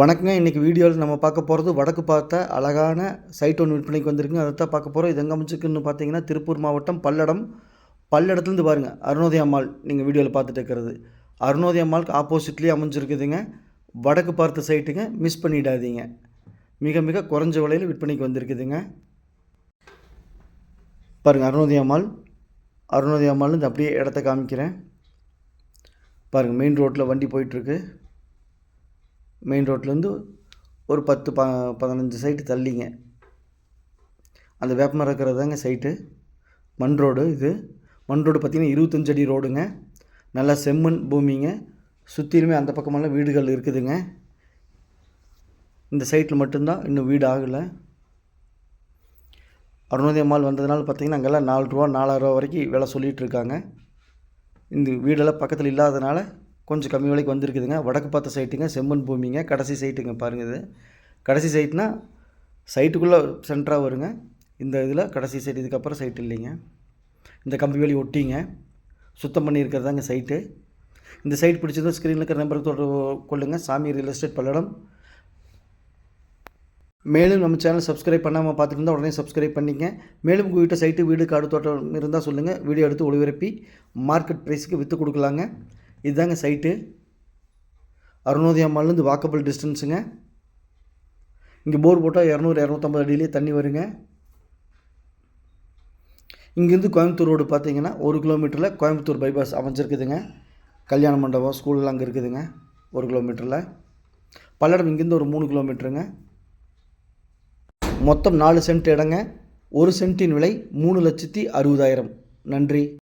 வணக்கங்க. இன்றைக்கி வீடியோவில் நம்ம பார்க்க போகிறது வடக்கு பார்த்த அழகான சைட் ஒன்று விற்பனைக்கு வந்திருக்குங்க. அதை தான் பார்க்க போகிறோம் இது எங்கே அமைச்சிருக்குன்னு பார்த்தீங்கன்னா திருப்பூர் மாவட்டம் பல்லடம். பல்லடத்துலேருந்து பாருங்கள் அருணோதய அம்மாள் நீங்கள் வீடியோவில் பார்த்துட்டு இருக்கிறது. அருணோதய அம்மாளுக்கு ஆப்போசிட்லேயே அமைஞ்சிருக்குதுங்க. வடக்கு பார்த்த சைட்டுங்க மிஸ் பண்ணிடாதீங்க. மிக மிக குறைஞ்ச விலையில் விற்பனைக்கு வந்திருக்குதுங்க. பாருங்கள் அருணோதய அம்மாள். அருணோதய அம்மாள்லேருந்து அப்படியே இடத்த காமிக்கிறேன். பாருங்கள் மெயின் ரோட்டில் வண்டி போயிட்டுருக்கு. மெயின் ரோட்லேருந்து ஒரு பத்து ப பதினஞ்சு சைட்டு தள்ளிங்க. அந்த வேப்பமரம் இருக்கிறதாங்க சைட்டு மண் ரோடு இது. மண் ரோடு பார்த்திங்கன்னா இருபத்தஞ்சு அடி ரோடுங்க நல்லா செம்மண் பூமிங்க. சுற்றிலுமே அந்த பக்கமெல்லாம் வீடுகள் இருக்குதுங்க. இந்த சைட்டில் மட்டும்தான் இன்னும் வீடு ஆகலை. அருணோதய மால் வந்ததுனால பார்த்திங்கன்னா அங்கெல்லாம் நாலு ரூபா நாலாயிரரூவா வரைக்கும் விலை சொல்லிகிட்டு இருக்காங்க. இந்த வீடெல்லாம் பக்கத்தில் இல்லாததுனால கொஞ்சம் கம்மி விலைக்கு வந்திருக்குதுங்க. வடக்கு பார்த்த சைட்டுங்க செம்மண் பூமிங்க. கடைசி சைட்டுங்க பாருங்கள் இது. கடைசி சைட்னா சைட்டுக்குள்ளே சென்டராக வருங்க. இந்த இதில் கடைசி சைட் இதுக்கப்புறம் சைட் இல்லைங்க. இந்த கம்பி வேலி ஒட்டிங்க. சுத்தம் பண்ணியிருக்கிறதாங்க சைட்டு இந்த சைட் பிடிச்சதும் ஸ்க்ரீனில் இருக்கிற நம்பருக்கு தொடர்பு கொள்ளுங்கள் சாமி ரியல் எஸ்டேட் பல்லடம். மேலும் நம்ம சேனல் சப்ஸ்கிரைப் பண்ணாமல் பார்த்துட்டு இருந்தால் உடனே சப்ஸ்கிரைப் பண்ணிங்க மேலும் வீட்டை சைட்டு வீடு காடு தோட்டம் இருந்தால் சொல்லுங்கள் வீடியோ எடுத்து ஒளிபரப்பி மார்க்கெட் ப்ரைஸுக்கு விற்று கொடுக்கலாங்க. இதுதாங்க சைட்டு அருணோதய அம்மாலேருந்து வாக்கபிள் டிஸ்டன்ஸுங்க இங்கே போர் போட்டால் இரநூறு இரநூத்தம்பது அடியிலே தண்ணி வருங்க. இங்கேருந்து கோயம்புத்தூர் ரோடு பார்த்தீங்கன்னா ஒரு கிலோமீட்டரில் கோயம்புத்தூர் பைபாஸ் அமைஞ்சிருக்குதுங்க. கல்யாண மண்டபம் ஸ்கூல்லாம் அங்கே இருக்குதுங்க ஒரு கிலோமீட்டரில் பல்லடம் இங்கேருந்து ஒரு மூணு கிலோமீட்டருங்க மொத்தம் நாலு சென்ட் இடங்க. ஒரு சென்ட்டின் விலை மூணு லட்சத்தி அறுபதாயிரம். நன்றி.